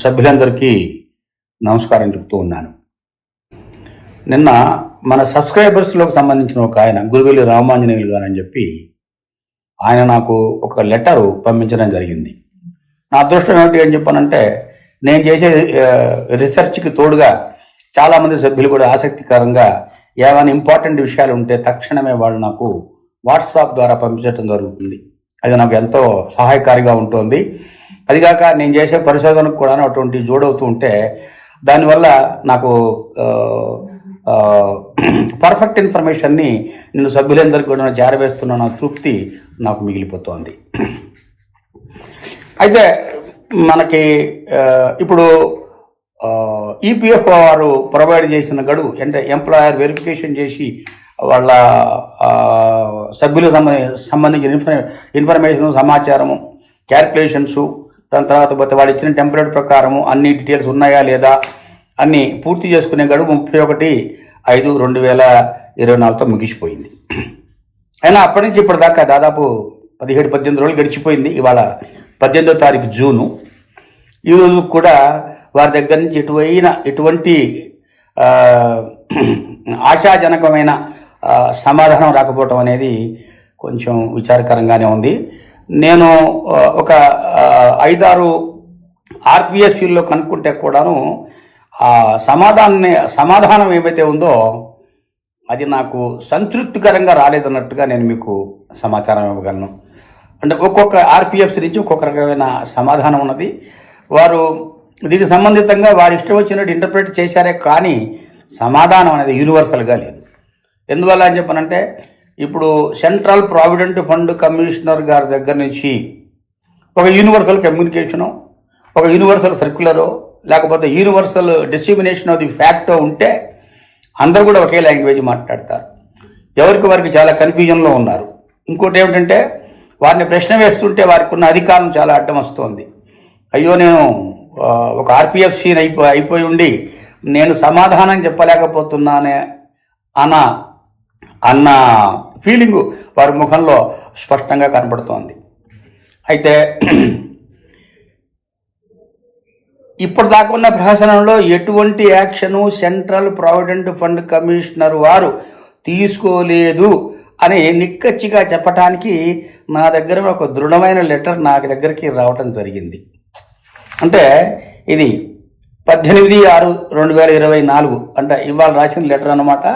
సభ్యులందరికీ నమస్కారం చెప్తూ ఉన్నాను. నిన్న మన సబ్స్క్రైబర్స్లోకి సంబంధించిన ఒక ఆయన గురువెల్లి రామాంజనేయులు గారు అని చెప్పి ఆయన నాకు ఒక లెటరు పంపించడం జరిగింది. నా అదృష్టం ఏమిటి అని చెప్పానంటే నేను చేసే రీసెర్చ్కి తోడుగా చాలామంది సభ్యులు కూడా ఆసక్తికరంగా ఏమైనా ఇంపార్టెంట్ విషయాలు ఉంటే తక్షణమే వాళ్ళు నాకు వాట్సాప్ ద్వారా పంపించడం జరుగుతుంది. అది నాకు ఎంతో సహాయకారిగా ఉంటుంది. అదిగాక నేను చేసే పరిశోధనకు కూడా అటువంటి జోడవుతూ ఉంటే దానివల్ల నాకు పర్ఫెక్ట్ ఇన్ఫర్మేషన్ని నేను సభ్యులందరికీ కూడా చేరవేస్తున్న నా తృప్తి నాకు మిగిలిపోతోంది. అయితే మనకి ఇప్పుడు ఈపీఎఫ్ వారు ప్రొవైడ్ చేసిన గడువు అంటే ఎంప్లాయర్ వెరిఫికేషన్ చేసి వాళ్ళ సభ్యులకు సంబంధించిన ఇన్ఫర్మేషన్ సమాచారము క్యాల్కులేషన్స్ దాని తర్వాత పోతే వాడు ఇచ్చిన టెంప్లెట్ ప్రకారము అన్ని డీటెయిల్స్ ఉన్నాయా లేదా అన్ని పూర్తి చేసుకునే గడువు ముప్పై ఒకటి ఐదు రెండు వేల ఇరవై నాలుగుతో ముగిసిపోయింది. అయినా అప్పటి నుంచి ఇప్పటిదాకా దాదాపు పదిహేడు పద్దెనిమిది రోజులు గడిచిపోయింది. ఇవాళ పద్దెనిమిదో తారీఖు జూను. ఈరోజు కూడా వారి దగ్గర నుంచి ఎటువైన ఎటువంటి ఆశాజనకమైన సమాధానం రాకపోవటం అనేది కొంచెం విచారకరంగానే ఉంది. నేను ఒక ఐదారు ఆర్పిఎస్సీల్లో కనుక్కుంటే కూడాను ఆ సమాధానాన్ని సమాధానం ఏమైతే ఉందో అది నాకు సంతృప్తికరంగా రాలేదన్నట్టుగా నేను మీకు సమాచారం ఇవ్వగలను. అంటే ఒక్కొక్క ఆర్పిఎఫ్సీ నుంచి ఒక్కొక్క రకమైన సమాధానం ఉన్నది. వారు దీనికి సంబంధితంగా వారి ఇష్టం వచ్చినట్టు ఇంటర్ప్రిట్ చేశారే కానీ సమాధానం అనేది యూనివర్సల్గా లేదు. ఎందువల్ల అని చెప్పనంటే ఇప్పుడు సెంట్రల్ ప్రావిడెంట్ ఫండ్ కమిషనర్ గారి దగ్గర నుంచి ఒక యూనివర్సల్ కమ్యూనికేషను ఒక యూనివర్సల్ సర్క్యులరో లేకపోతే universal discrimination of the facto ఉంటే అందరూ కూడా ఒకే లాంగ్వేజ్ మాట్లాడతారు. ఎవరికి వారికి చాలా కన్ఫ్యూజన్లో ఉన్నారు. ఇంకోటి ఏమిటంటే వారిని ప్రశ్న వేస్తుంటే వారికి ఉన్న అధికారం చాలా అడ్డం వస్తుంది. అయ్యో నేను ఒక ఆర్పిఎఫ్ సీన్ అయిపో అయిపోయి ఉండి నేను సమాధానం చెప్పలేకపోతున్నానే అన్న అన్న ఫీలింగు వారి ముఖంలో స్పష్టంగా కనబడుతోంది. అయితే ఇప్పటిదాకా ఉన్న ప్రహసనంలో ఎటువంటి action central provident fund commissioner వారు తీసుకోలేదు అని నిక్కచ్చిగా చెప్పటానికి నా దగ్గర ఒక దృఢమైన లెటర్ నా దగ్గరికి రావటం జరిగింది. అంటే ఇది పద్దెనిమిది ఆరు రెండు వేల ఇరవై నాలుగు. అంటే ఇవాళ రాసిన లెటర్ అన్నమాట.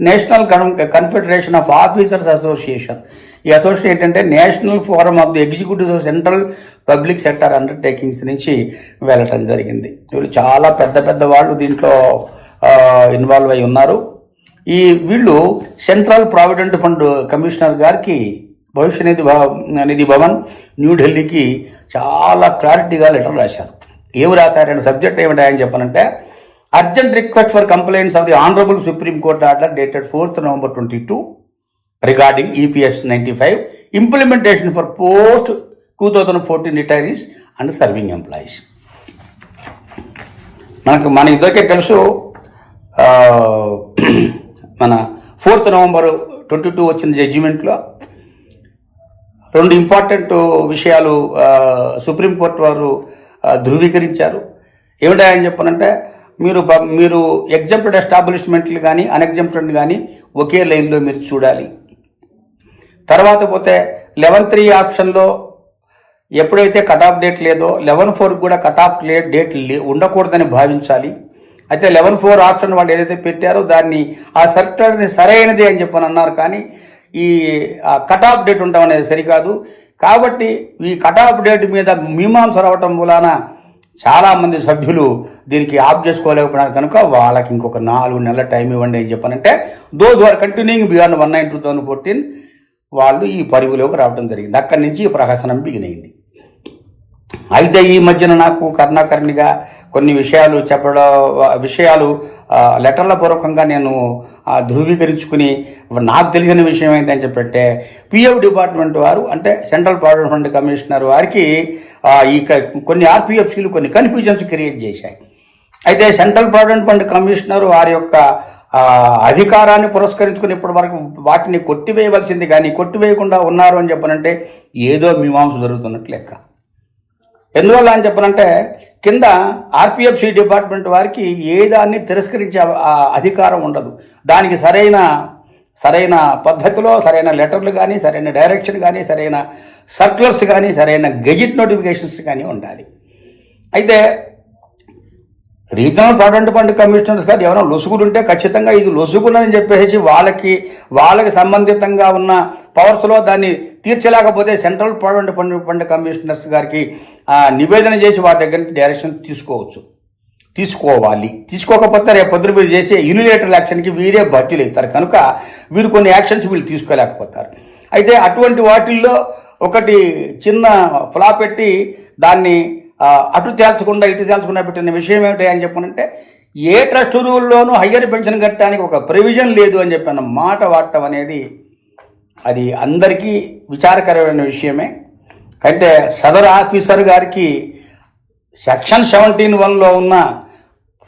National confederation of officers association. ఈ అసోసియేషన్ ఏంటంటే national forum of the executive of central public sector undertakings నుంచి వెళ్ళటం జరిగింది. వీళ్ళు చాలా పెద్ద పెద్ద వాళ్ళు దీంట్లో ఇన్వాల్వ్ అయి ఉన్నారు. ఈ వీళ్ళు సెంట్రల్ ప్రావిడెంట్ ఫండ్ కమిషనర్ గారికి భవిష్య నిధి భవ- నిధి భవన్ న్యూఢిల్లీకి చాలా క్లారిటీగా లెటర్ రాశారు. ఏమి రాశారనే సబ్జెక్ట్ ఏమిటాయని చెప్పనంటే urgent request for complaints of the honourable Supreme Court order dated fourth November twenty two regarding EPS ninety five implementation for post two thousand fourteen retirees and serving employees మనకు మన ఇద్దరికే తెలుసు మన fourth November twenty two వచ్చిన జడ్జిమెంట్లో రెండు important విషయాలు supreme court వారు ధృవీకరించారు. ధృవీకరించారు ఏమిటాయని చెప్పనంటే మీరు మీరు ఎగ్జాంప్టెడ్ ఎస్టాబ్లిష్మెంట్లు కానీ అన్ఎగ్జాంప్టెడ్ కానీ ఒకే లైన్లో మీరు చూడాలి. తర్వాత పోతే లెవెన్ త్రీ ఆప్షన్లో ఎప్పుడైతే కట్ ఆఫ్ డేట్ లేదో లెవెన్ ఫోర్ కూడా కట్ ఆఫ్ డేట్ లే- ఉండకూడదని భావించాలి. అయితే లెవెన్ ఫోర్ ఆప్షన్ వాళ్ళు ఏదైతే పెట్టారో దాన్ని ఆ సర్క్యులర్ని సరైనది అని చెప్పని అన్నారు కానీ ఈ కట్ ఆఫ్ డేట్ ఉండడం అనేది సరికాదు. కాబట్టి ఈ కట్ ఆఫ్ డేట్ మీద మీమాంస రావటం మూలాన చాలామంది సభ్యులు దీనికి ఆఫ్ చేసుకోలేకపోయినారు కనుక వాళ్ళకి ఇంకొక నాలుగు నెలల టైం ఇవ్వండి అని చెప్పానంటే those are continuing beyond one nine two thousand fourteen వాళ్ళు ఈ పరుగులోకి రావడం జరిగింది. అక్కడి నుంచి ఈ ప్రహసనం బిగినైంది అయితే ఈ మధ్యన నాకు కర్ణాకర్ణిగా కొన్ని విషయాలు చెప్పడం విషయాలు లెటర్ల పూర్వకంగా నేను ధృవీకరించుకుని నాకు తెలిసిన విషయం ఏంటని చెప్పంటే పిఎఫ్ డిపార్ట్మెంట్ వారు అంటే సెంట్రల్ ప్రావిడెంట్ ఫండ్ కమిషనర్ వారికి ఈ కొన్ని ఆర్పిఎఫ్సీలు కొన్ని కన్ఫ్యూజన్స్ క్రియేట్ చేశాయి. అయితే సెంట్రల్ ప్రావిడెంట్ ఫండ్ కమిషనర్ వారి యొక్క అధికారాన్ని పురస్కరించుకుని ఇప్పటి వరకు వాటిని కొట్టివేయవలసింది కానీ కొట్టివేయకుండా ఉన్నారు అని చెప్పనంటే ఏదో మీమాంస జరుగుతున్నట్లు లెక్క. ఎందువల్ల అని చెప్పనంటే కింద ఆర్పిఎఫ్సి డిపార్ట్మెంట్ వారికి ఏ దాన్ని తిరస్కరించే అధికారం ఉండదు. దానికి సరైన సరైన పద్ధతిలో సరైన లెటర్లు కానీ సరైన డైరెక్షన్ కానీ సరైన సర్క్యులర్స్ కానీ సరైన గెజిట్ నోటిఫికేషన్స్ కానీ ఉండాలి. అయితే రీజనల్ ప్రావిడెంట్ ఫండ్ కమిషనర్స్ గారు ఎవరైనా లొసుగులు ఉంటే ఖచ్చితంగా ఇది లొసుగులని చెప్పేసి వాళ్ళకి వాళ్ళకి సంబంధితంగా ఉన్న పవర్స్లో దాన్ని తీర్చలేకపోతే central provident fund fund commissioners గారికి నివేదన చేసి వారి దగ్గర నుంచి డైరెక్షన్ తీసుకోవచ్చు. తీసుకోవాలి. తీసుకోకపోతే రేపు పొద్దున మీరు చేసే యూనిలేటరల్ యాక్షన్కి వీరే బాధ్యులు అవుతారు కనుక వీరు కొన్ని యాక్షన్స్ వీళ్ళు తీసుకోలేకపోతారు. అయితే అటువంటి వాటిల్లో ఒకటి చిన్న ఫ్లా పెట్టి దాన్ని అటు తేల్చకుండా ఇటు తేల్చకుండా పెట్టిన విషయం ఏమిటి అని చెప్పనంటే ఏ ట్రస్ట్ రూల్లోనూ హయ్యర్ పెన్షన్ కట్టడానికి ఒక ప్రొవిజన్ లేదు అని చెప్పిన మాట వాడటం అనేది అది అందరికీ విచారకరమైన విషయమే. అయితే సదర్ ఆఫీసర్ గారికి సెక్షన్ సెవెంటీన్ వన్లో ఉన్న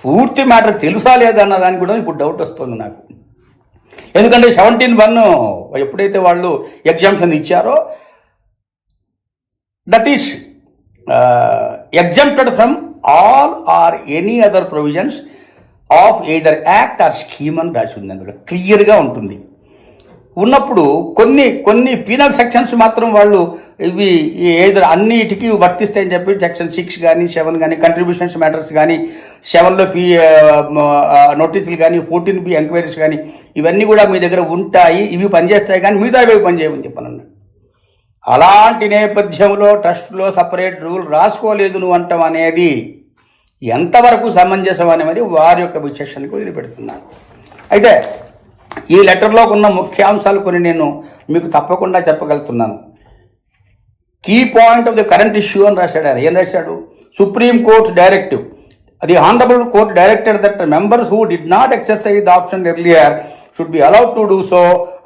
పూర్తి మ్యాటర్ తెలుసా లేదన్న దానికి కూడా ఇప్పుడు డౌట్ వస్తుంది నాకు. ఎందుకంటే సెవెంటీన్ వన్ ఎప్పుడైతే వాళ్ళు ఎగ్జామ్షన్ ఇచ్చారో that is exempted from all or any other provisions of either act or scheme అని రాసి ఉంది అందులో. క్లియర్గా ఉంటుంది. ఉన్నప్పుడు కొన్ని కొన్ని పీనల్ సెక్షన్స్ మాత్రం వాళ్ళు ఇవి ఏదో అన్నిటికీ వర్తిస్తాయని చెప్పి సెక్షన్ సిక్స్ కానీ సెవెన్ కానీ కంట్రిబ్యూషన్స్ మ్యాటర్స్ కానీ సెవెన్లో పీ నోటీసులు కానీ ఫోర్టీన్ బి ఎంక్వైరీస్ కానీ ఇవన్నీ కూడా మీ దగ్గర ఉంటాయి. ఇవి పనిచేస్తాయి కానీ మిగతా ఇవి పనిచేయమని చెప్పాను అలాంటి నేపథ్యంలో ట్రస్ట్లో సపరేట్ రూల్ రాసుకోలేదు నువ్వు అంటం అనేది ఎంతవరకు సమంజసం అనేది వారి యొక్క విచక్షణకు వదిలిపెడుతున్నాను అయితే ఈ లెటర్లో ఉన్న ముఖ్యాంశాలు కొన్ని నేను మీకు తప్పకుండా చెప్పగలుగుతున్నాను. Key point of the current issue అని రాశాడు ఆయన. ఏం రాశాడు? Supreme Court directive. The honourable court directed that members who did not exercise the option earlier should be allowed to do so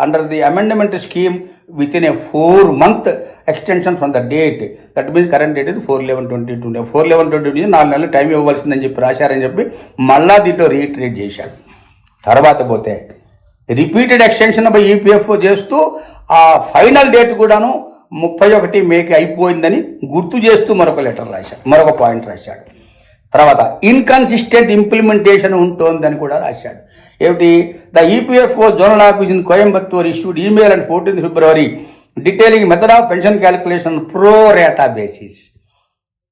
under the amendment scheme within a four month extension from the date that means current date ఇది four eleven twenty twenty four eleven twenty twenty నాలుగు నెలలు time ఇవ్వవలసిందని చెప్పి రాశారని చెప్పి మళ్ళా దీంట్లో retreat చేశాడు తర్వాత పోతే రిపీటెడ్ ఎక్స్టెన్షన్ బై ఈపీఎఫ్ఓ చేస్తూ ఆ ఫైనల్ డేట్ కూడాను ముప్పై ఒకటి మేకి అయిపోయిందని గుర్తు చేస్తూ మరొక లెటర్ రాశాడు మరొక పాయింట్ రాశాడు. తర్వాత ఇన్కన్సిస్టెంట్ ఇంప్లిమెంటేషన్ ఉంటోందని కూడా రాశాడు. ఏమిటి? The EPFO zonal office in Coimbatore issued email and fourteenth February detailing method of pension calculation pro rata basis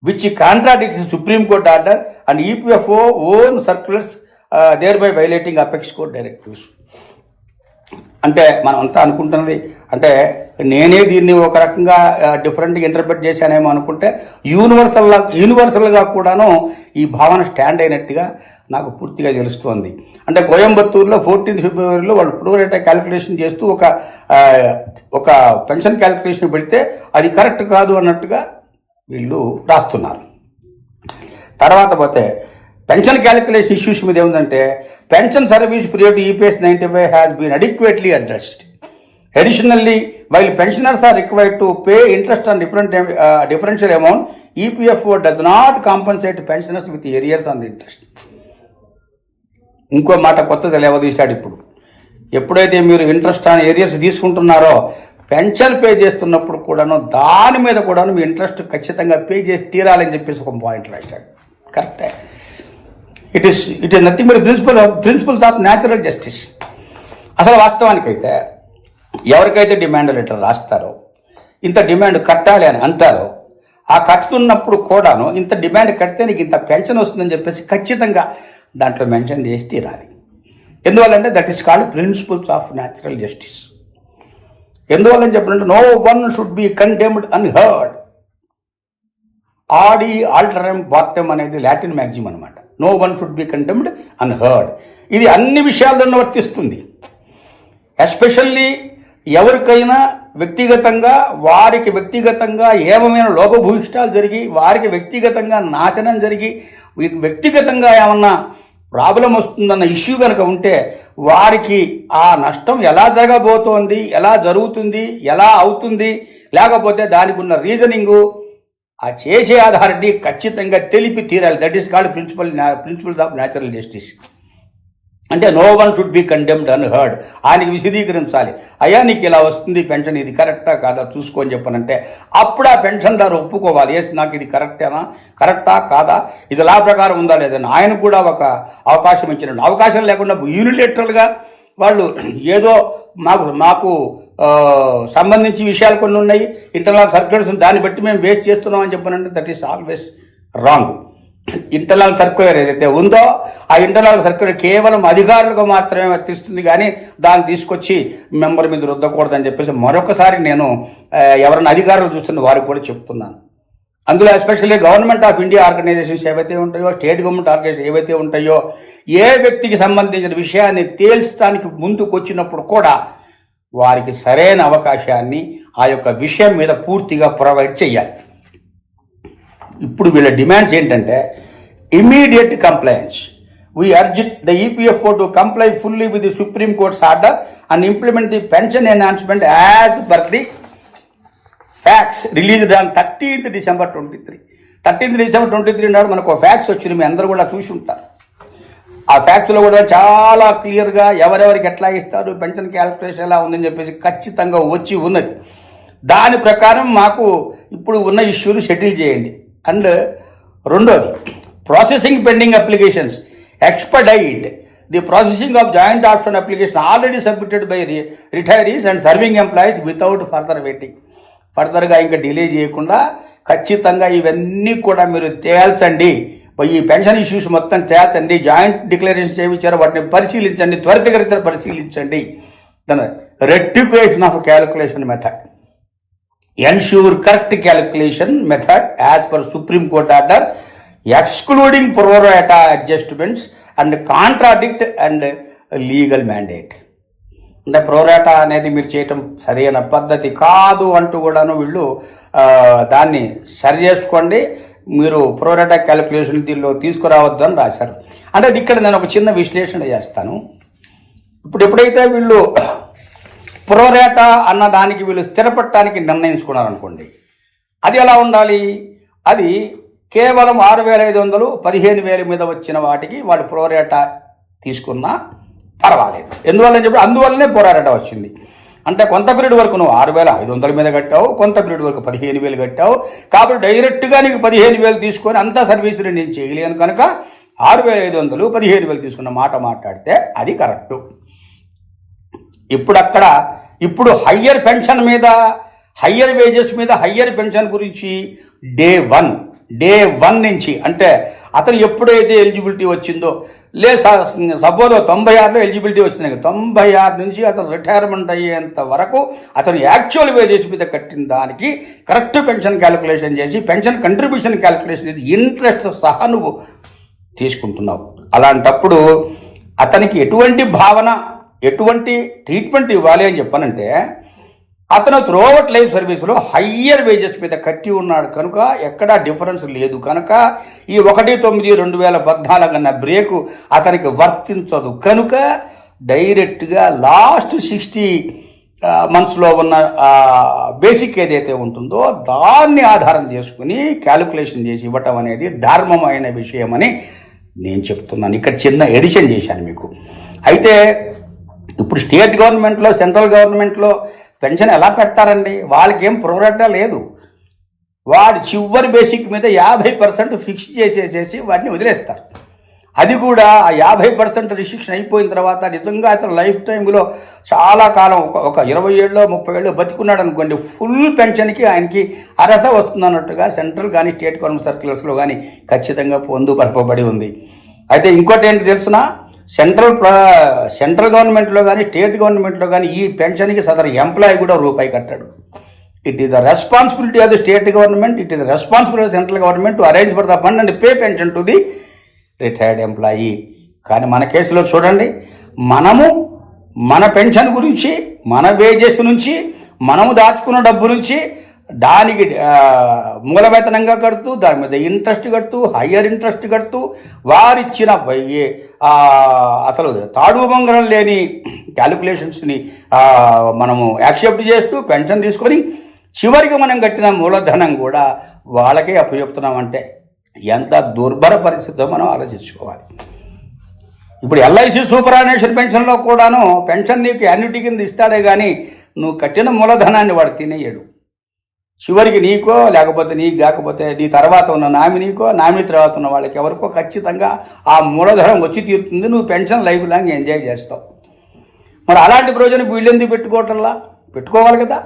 which contradicts Supreme Court order and EPFO own circulars thereby violating apex court directives అంటే మనం అంతా అనుకుంటున్నది అంటే నేనే దీన్ని ఒక రకంగా డిఫరెంట్గా interpret చేశానేమో అనుకుంటే యూనివర్సల్ యూనివర్సల్గా కూడాను ఈ భావన స్టాండ్ అయినట్టుగా నాకు పూర్తిగా తెలుస్తోంది. అంటే కోయంబత్తూరులో ఫోర్టీన్త్ ఫిబ్రవరిలో వాళ్ళు ప్రోరేటా క్యాలిక్యులేషన్ చేస్తూ ఒక ఒక పెన్షన్ క్యాలిక్యులేషన్ పెడితే అది కరెక్ట్ కాదు అన్నట్టుగా వీళ్ళు రాస్తున్నారు. తర్వాత పోతే పెన్షన్ క్యాలిక్యులేషన్ ఇష్యూస్ మీద ఏముందంటే pension service period EPS ninety five has been adequately addressed additionally while pensioners are required to pay interest on different differential amount EPFO does not compensate pensioners with arrears on the interest ఇంకో మాట కొత్తది లేవదీశాడు ఇప్పుడు. ఎప్పుడైతే మీరు interest on arrears తీసుకుంటున్నారో pension pay చేస్తున్నప్పుడు కూడాను దాని మీద కూడాను మీ ఇంట్రెస్ట్ ఖచ్చితంగా పే చేసి తీరాలని చెప్పేసి ఒక పాయింట్ రాశాడు. కరెక్టే it is it is nothing మీరు principle principles of natural justice అసలు వాస్తవానికైతే ఎవరికైతే డిమాండ్ లెటర్ రాస్తారో ఇంత డిమాండ్ కట్టాలి అని అంటారో ఆ కట్టుతున్నప్పుడు కూడాను ఇంత డిమాండ్ కడితే నీకు ఇంత పెన్షన్ వస్తుందని చెప్పేసి ఖచ్చితంగా దాంట్లో మెన్షన్ చేసి తీరాలి ఎందువల్లంటే that is called principles of natural justice ఎందువల్లని చెప్పినట్టు no one should be condemned unheard ఆడి ఆల్టరమ్ బాక్టమ్ అనేది లాటిన్ మ్యాగ్జిమ్ అనమాట no one should be condemned unheard ఇది అన్ని విషయాల్లోనూ వర్తిస్తుంది. ఎస్పెషల్లీ ఎవరికైనా వ్యక్తిగతంగా వారికి వ్యక్తిగతంగా ఏమైనా లోపభూయిష్టాలు జరిగి వారికి వ్యక్తిగతంగా నాశనం జరిగి వ్యక్తిగతంగా ఏమన్నా ప్రాబ్లం వస్తుందన్న ఇష్యూ కనుక ఉంటే వారికి ఆ నష్టం ఎలా జరగబోతోంది ఎలా జరుగుతుంది ఎలా అవుతుంది లేకపోతే దానికి ఉన్న రీజనింగు ఆ చేసే అథారిటీ ఖచ్చితంగా తెలిపి తీరాలి. That is called principle principles of natural justice అంటే no one should be condemned unheard ఆయనకి విశదీకరించాలి. అయ్యా నీకు ఇలా వస్తుంది పెన్షన్ ఇది కరెక్టా కాదా? చూసుకొని చెప్పనంటే అప్పుడు ఆ పెన్షన్దారు ఒప్పుకోవాలి. ఎస్ నాకు ఇది కరెక్టేనా? కరెక్టా కాదా? ఇది లా ప్రకారం ఉందా లేదని ఆయన కూడా ఒక అవకాశం ఇచ్చిన అవకాశం లేకుండా యూనిలేటరల్గా వాళ్ళు ఏదో మాకు మాకు సంబంధించి విషయాలు కొన్ని ఉన్నాయి. ఇంటర్నల్ సర్క్యులర్స్ దాన్ని బట్టి మేము వేస్ట్ చేస్తున్నాం అని చెప్పనంటే that is always wrong internal circular ఏదైతే ఉందో ఆ ఇంటర్నల్ సర్క్యులర్ కేవలం అధికారులకు మాత్రమే వర్తిస్తుంది కానీ దాన్ని తీసుకొచ్చి మెంబర్ మీద రుద్దకూడదని చెప్పేసి మరొకసారి నేను ఎవరైనా అధికారులు చూస్తున్న వారికి కూడా చెప్తున్నాను. అందులో especially government of India organisations ఏవైతే ఉంటాయో స్టేట్ గవర్నమెంట్ ఆర్గనైజేషన్ ఏవైతే ఉంటాయో ఏ వ్యక్తికి సంబంధించిన విషయాన్ని తేల్చడానికి ముందుకు వచ్చినప్పుడు కూడా వారికి సరైన అవకాశాన్ని ఆ యొక్క విషయం మీద పూర్తిగా ప్రొవైడ్ చేయాలి ఇప్పుడు వీళ్ళ డిమాండ్స్ ఏంటంటే immediate compliance we urge the EPFO to comply fully with the Supreme Court's order and implement the pension enhancement as per the FAQs released on thirteenth December twenty three thirteenth December twenty three నాడు మనకు fax వచ్చింది మీ అందరూ కూడా చూసి ఉంటారు. ఆ ఫ్యాక్స్లో కూడా చాలా క్లియర్గా ఎవరెవరికి ఎట్లా ఇస్తారు పెన్షన్ క్యాల్కులేషన్ ఎలా ఉందని చెప్పేసి ఖచ్చితంగా వచ్చి ఉన్నది. దాని ప్రకారం మాకు ఇప్పుడు ఉన్న ఇష్యూని సెటిల్ చేయండి. అండ్ రెండోది processing pending applications expedite the processing of joint option application already submitted by retirees and serving employees without further waiting ఫర్దర్గా ఇంకా డిలే చేయకుండా ఖచ్చితంగా ఇవన్నీ కూడా మీరు తేల్చండి. ఈ పెన్షన్ ఇష్యూస్ మొత్తం తేల్చండి. జాయింట్ డిక్లరేషన్ చేయించారో వాటిని పరిశీలించండి. త్వరితగతిన పరిశీలించండి. దాని rectification of calculation method ensure correct calculation method as per Supreme Court order excluding pro rata adjustments and contradict and legal mandate అంటే ప్రోరాటా అనేది మీరు చేయటం సరైన పద్ధతి కాదు అంటూ కూడాను వీళ్ళు దాన్ని సరి చేసుకోండి. మీరు ప్రోరాటా క్యాలిక్యులేషన్ దీనిలో తీసుకురావద్దు అని రాశారు. అంటే ఇక్కడ నేను ఒక చిన్న విశ్లేషణ చేస్తాను. ఇప్పుడు ఎప్పుడైతే వీళ్ళు ప్రోరేటా అన్న దానికి వీళ్ళు స్థిరపడటానికి నిర్ణయించుకున్నారు అనుకోండి అది ఎలా ఉండాలి? అది కేవలం ఆరు వేల ఐదు వందలు పదిహేను వేల మీద వచ్చిన వాటికి వాడు ప్రోరేటా తీసుకున్నా పర్వాలేదు. ఎందువల్ల చెప్పి అందువల్లనే పోరాటం వచ్చింది. అంటే కొంత పీరియడ్ వరకు నువ్వు ఆరు వేల ఐదు వందల మీద కట్టావు కొంత పీరియడ్ వరకు పదిహేను వేలు కట్టావు కాబట్టి డైరెక్ట్గా నీకు పదిహేను వేలు తీసుకొని అంత సర్వీసులు నేను చేయలేను కనుక ఆరు వేల ఐదు వందలు పదిహేను వేలు తీసుకున్న మాట మాట్లాడితే అది కరెక్టు. ఇప్పుడు అక్కడ ఇప్పుడు హయ్యర్ పెన్షన్ మీద హయ్యర్ వేజెస్ మీద హయ్యర్ పెన్షన్ గురించి డే వన్ డే వన్ నుంచి అంటే అతను ఎప్పుడైతే ఎలిజిబిలిటీ వచ్చిందో లే సపోజ్ తొంభై ఆరులో ఎలిజిబిలిటీ వచ్చింది తొంభై ఆరు నుంచి అతను రిటైర్మెంట్ అయ్యేంత వరకు అతను యాక్చువల్ వేజెస్ మీద కట్టిన దానికి కరెక్ట్ పెన్షన్ క్యాలిక్యులేషన్ చేసి పెన్షన్ కంట్రిబ్యూషన్ క్యాలిక్యులేషన్ చేసి ఇంట్రెస్ట్ సహా నువ్వు తీసుకుంటున్నావు. అలాంటప్పుడు అతనికి ఎటువంటి భావన ఎటువంటి ట్రీట్మెంట్ ఇవ్వాలి అని చెప్పానంటే అతను త్రోవట్ లైఫ్ సర్వీస్లో హయ్యర్ వేజెస్ మీద కట్టి ఉన్నాడు కనుక ఎక్కడా డిఫరెన్స్ లేదు కనుక ఈ ఒకటి తొమ్మిది రెండు వేల పద్నాలుగు అన్న బ్రేకు అతనికి వర్తించదు కనుక డైరెక్ట్గా లాస్ట్ సిక్స్టీ మంత్స్లో ఉన్న బేసిక్ ఏదైతే ఉంటుందో దాన్ని ఆధారం చేసుకుని క్యాలిక్యులేషన్ చేసి ఇవ్వటం అనేది ధర్మమైన విషయమని నేను చెప్తున్నాను. ఇక్కడ చిన్న ఎడిషన్ చేశాను మీకు. అయితే ఇప్పుడు స్టేట్ గవర్నమెంట్లో సెంట్రల్ గవర్నమెంట్లో పెన్షన్ ఎలా పెడతారండి? వాళ్ళకేం ప్రోరటా లేదు. వాడు చివరి బేసిక్ మీద యాభై పర్సెంట్ ఫిక్స్ చేసేసేసి వాడిని వదిలేస్తారు. అది కూడా ఆ యాభై పర్సెంట్ రిస్ట్రిక్షన్ అయిపోయిన తర్వాత నిజంగా అతను లైఫ్ టైంలో చాలా కాలం ఒక ఒక ఇరవై ఏళ్ళు ముప్పై ఏళ్ళు బతికున్నాడు అనుకోండి ఫుల్ పెన్షన్కి ఆయనకి అర్హత వస్తుంది అన్నట్టుగా సెంట్రల్ కానీ స్టేట్ గవర్నమెంట్ సర్క్యులర్స్లో కానీ ఖచ్చితంగా పొందుపరపబడి ఉంది. అయితే ఇంకోటి ఏంటి తెలుసునా? సెంట్రల్ సెంట్రల్ గవర్నమెంట్లో కానీ స్టేట్ గవర్నమెంట్లో కానీ ఈ పెన్షన్కి సదరు ఎంప్లాయీ కూడా రూపాయి కట్టాడు. It is the responsibility of the state government it is the responsibility of central government to arrange for the fund and pay pension to the retired employee. కానీ మన కేసులో చూడండి మనము మన పెన్షన్ గురించి మన వేజెస్ నుంచి మనము దాచుకున్న డబ్బు నుంచి దానికి ఆ, మూల వేతనంగా కడుతూ దాని మీద ఇంట్రెస్ట్ కడుతూ హయ్యర్ ఇంట్రెస్ట్ కడుతూ వారిచ్చిన అసలు తాడు బంగారం లేని క్యాలిక్యులేషన్స్ని మనము యాక్సెప్ట్ చేస్తూ పెన్షన్ తీసుకొని చివరికి మనం కట్టిన మూలధనం కూడా వాళ్ళకే అప్పచెప్తున్నామంటే ఎంత దుర్భర పరిస్థితితో మనం ఆలోచించుకోవాలి. ఇప్పుడు ఎల్ఐసి సూపర్ అనేషన్ పెన్షన్లో కూడాను పెన్షన్ నీకు యాన్యుటీ కింద ఇస్తాడే కానీ నువ్వు కట్టిన మూలధనాన్ని వాడు తినేయడు. చివరికి నీకో లేకపోతే నీకు కాకపోతే నీ తర్వాత ఉన్న నామినీకో నామినీ తర్వాత ఉన్న వాళ్ళకి ఎవరికో ఖచ్చితంగా ఆ మూలధనం వచ్చి తీరుతుంది. నువ్వు పెన్షన్ లైఫ్ లాంగ్ ఎంజాయ్ చేస్తావు. మరి అలాంటి ప్రయోజనం వీళ్ళెందుకు పెట్టుకోవటంలా? పెట్టుకోవాలి కదా.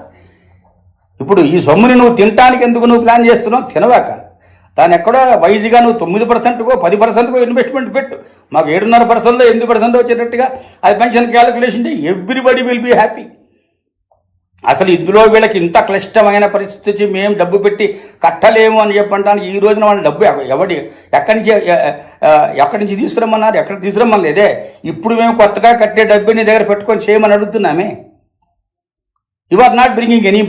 ఇప్పుడు ఈ సొమ్ముని నువ్వు తినటానికి ఎందుకు నువ్వు ప్లాన్ చేస్తున్నావు? తినవాక. దాని ఎక్కడో వైజ్గా నువ్వు తొమ్మిది పర్సెంట్కో పది పర్సెంట్కో ఇన్వెస్ట్మెంట్ పెట్టు. మాకు ఏడున్నర పర్సెంట్లో ఎనిమిది పర్సెంట్ వచ్చేటట్టుగా అది pension calculation everybody will be happy అసలు ఇందులో వీళ్ళకి ఇంత క్లిష్టమైన పరిస్థితి మేము డబ్బు పెట్టి కట్టలేము అని చెప్పడానికి ఈ రోజున వాళ్ళ డబ్బు ఎవడి ఎక్కడి నుంచి ఎక్కడి నుంచి తీసుకురమ్మన్నారు? ఎక్కడ తీసుకురమ్మని లేదే ఇప్పుడు మేము కొత్తగా కట్టే డబ్బు నీ దగ్గర పెట్టుకొని చేయమని అడుగుతున్నామే. You are not bringing any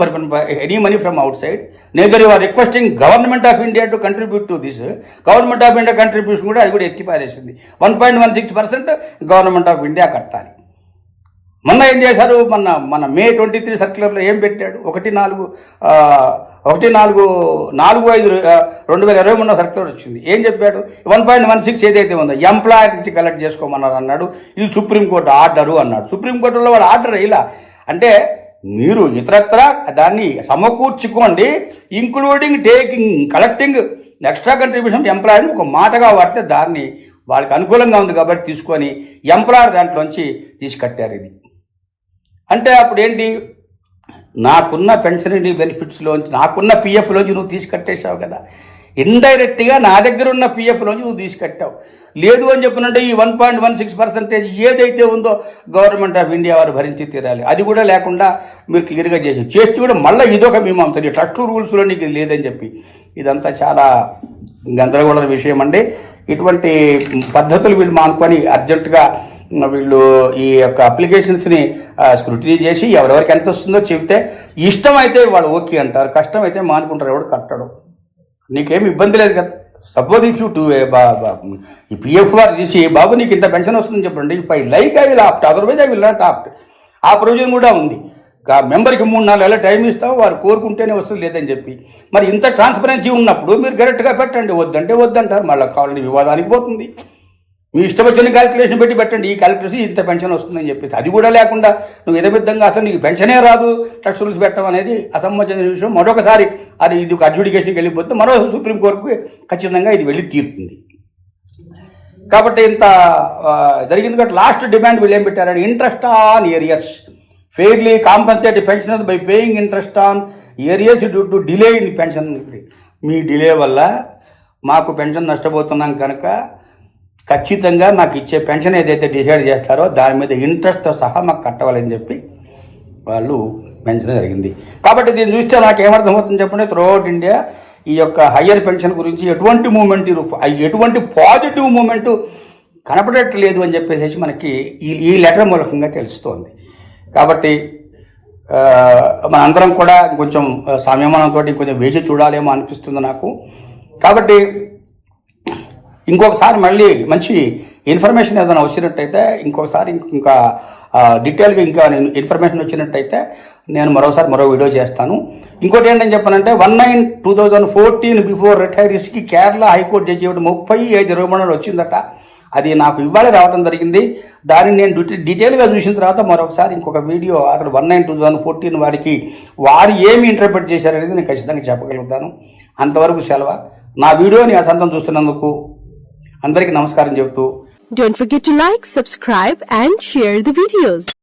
any money from outside neither you are requesting government of India to contribute to this government of India contribution కూడా అది కూడా ఎత్తిపారేసింది one point one six percent government of India కట్టాలి. మొన్న ఏం చేశారు? మొన్న మన May twenty three సర్క్యులర్లో ఏం పెట్టాడు? ఒకటి నాలుగు ఒకటి నాలుగు నాలుగు ఐదు రెండు వేల ఇరవై మూడు సర్క్యులర్ వచ్చింది. ఏం చెప్పాడు? వన్ పాయింట్ వన్ సిక్స్ ఏదైతే ఉందో ఎంప్లాయర్ నుంచి కలెక్ట్ చేసుకోమన్నారు అన్నాడు. ఇది సుప్రీంకోర్టు ఆర్డరు అన్నాడు. సుప్రీంకోర్టులో వాళ్ళు ఆర్డర్ ఇలా. అంటే మీరు ఇతరత్ర దాన్ని సమకూర్చుకోండి including taking collecting extra contribution ఎంప్లాయర్ని ఒక మాటగా వాడితే దాన్ని వాళ్ళకి అనుకూలంగా ఉంది కాబట్టి తీసుకొని ఎంప్లాయర్ దాంట్లోంచి తీసి కట్టారు ఇది. అంటే అప్పుడు ఏంటి నాకున్న పెన్షనరీ బెనిఫిట్స్లోంచి నాకున్న పిఎఫ్లోంచి నువ్వు తీసుకట్టేశావు కదా. ఇండైరెక్ట్గా నా దగ్గర ఉన్న పిఎఫ్లోంచి నువ్వు తీసుకట్టావు. లేదు అని చెప్పినంటే ఈ one point one six percentage ఏదైతే ఉందో గవర్నమెంట్ ఆఫ్ ఇండియా వారు భరించి తీరాలి. అది కూడా లేకుండా మీరు క్లియర్గా చేసి చేసి కూడా మళ్ళీ ఇదొక మీమాంస. ట్రస్ట్ రూల్స్లో నీకు లేదని చెప్పి. ఇదంతా చాలా గందరగోళ విషయం అండి ఇటువంటి పద్ధతులు వీళ్ళు మానుకొని అర్జెంటుగా వీళ్ళు ఈ యొక్క అప్లికేషన్స్ని స్క్రూటినీ చేసి ఎవరెవరికి ఎంత వస్తుందో చెబితే ఇష్టం అయితే వాళ్ళు ఓకే అంటారు కష్టం అయితే మానుకుంటారు ఎవడు కట్టడు. నీకేం ఇబ్బంది లేదు కదా. సపోజ్ ఇఫ్ యూ టూ ఈ పిఎఫ్ వారు తీసి బాబు నీకు ఇంత పెన్షన్ వస్తుందని చెప్పండి పై like I will opt otherwise I will not opt ఆ ప్రొవిజన్ కూడా ఉంది. మెంబర్కి మూడు నాలుగు నెలల టైం ఇస్తావు వారు కోరుకుంటేనే వస్తుంది లేదని చెప్పి. మరి ఇంత ట్రాన్స్పరెన్సీ ఉన్నప్పుడు మీరు కరెక్ట్గా పెట్టండి వద్దంటే వద్దంటారు మళ్ళీ కావాలని వివాదానికి పోతుంది. మీ ఇష్టం వచ్చిన క్యాలిక్యులేషన్ పెట్టి పెట్టండి. ఈ క్యాలిక్యులేషన్ ఇంత పెన్షన్ వస్తుందని చెప్పేసి. అది కూడా లేకుండా నువ్వు ఎదబిద్దంగా అసలు నీకు పెన్షనే రాదు టెక్స్ట్ రూల్స్ పెట్టడం అనేది అసంబంధించిన విషయం. మరొకసారి అది ఇది ఒక అడ్జుడికేషన్కి వెళ్ళిపోతే మరో సుప్రీంకోర్టుకు ఖచ్చితంగా ఇది వెళ్ళి తీరుతుంది. కాబట్టి ఇంత జరిగింది. కాబట్టి లాస్ట్ డిమాండ్ వీళ్ళు ఏం పెట్టారని interest on arrears fairly compensate pension by paying interest on arrears due to delay in pension me delay వల్ల మాకు పెన్షన్ నష్టపోతున్నాం కనుక ఖచ్చితంగా మాకు ఇచ్చే పెన్షన్ ఏదైతే డిసైడ్ చేస్తారో దాని మీద ఇంట్రెస్ట్తో సహా మాకు కట్టవాలని చెప్పి వాళ్ళు పెంచడం జరిగింది. కాబట్టి దీన్ని చూస్తే నాకు ఏమర్థమవుతుంది చెప్పండి? త్రూఅవుట్ ఇండియా ఈ యొక్క హయ్యర్ పెన్షన్ గురించి ఎటువంటి మూమెంట్ ఎటువంటి పాజిటివ్ మూమెంట్ కనపడట్లేదు అని చెప్పేసి మనకి ఈ ఈ లెటర్ మూలకంగా తెలుస్తోంది. కాబట్టి మనందరం కూడా కొంచెం సంయమనంతో కొంచెం వేచి చూడాలేమో అనిపిస్తుంది నాకు. కాబట్టి ఇంకొకసారి మళ్ళీ మంచి ఇన్ఫర్మేషన్ ఏదైనా వచ్చినట్టయితే ఇంకొకసారి ఇంకా డీటెయిల్గా ఇంకా నేను ఇన్ఫర్మేషన్ వచ్చినట్టయితే నేను మరోసారి మరో వీడియో చేస్తాను. ఇంకోటి ఏంటని చెప్పనంటే one nine two thousand fourteen before రిటైరీస్కి Kerala high court judge ఒకటి ముప్పై ఐదు ఇరవై వచ్చిందట. అది నాకు ఇవ్వాలి రావడం జరిగింది. దానిని నేను డీటెయిల్గా చూసిన తర్వాత మరొకసారి ఇంకొక వీడియో అక్కడ one nine two thousand fourteen వారికి వారు ఏమి ఇంటర్ప్రిట్ చేశారనేది నేను ఖచ్చితంగా చెప్పగలుగుతాను. అంతవరకు సెలవు. నా వీడియోని అసంతం సంతం చూస్తున్నందుకు అందరికీ నమస్కారం చెబుతూ Don't forget to like, subscribe and share the videos.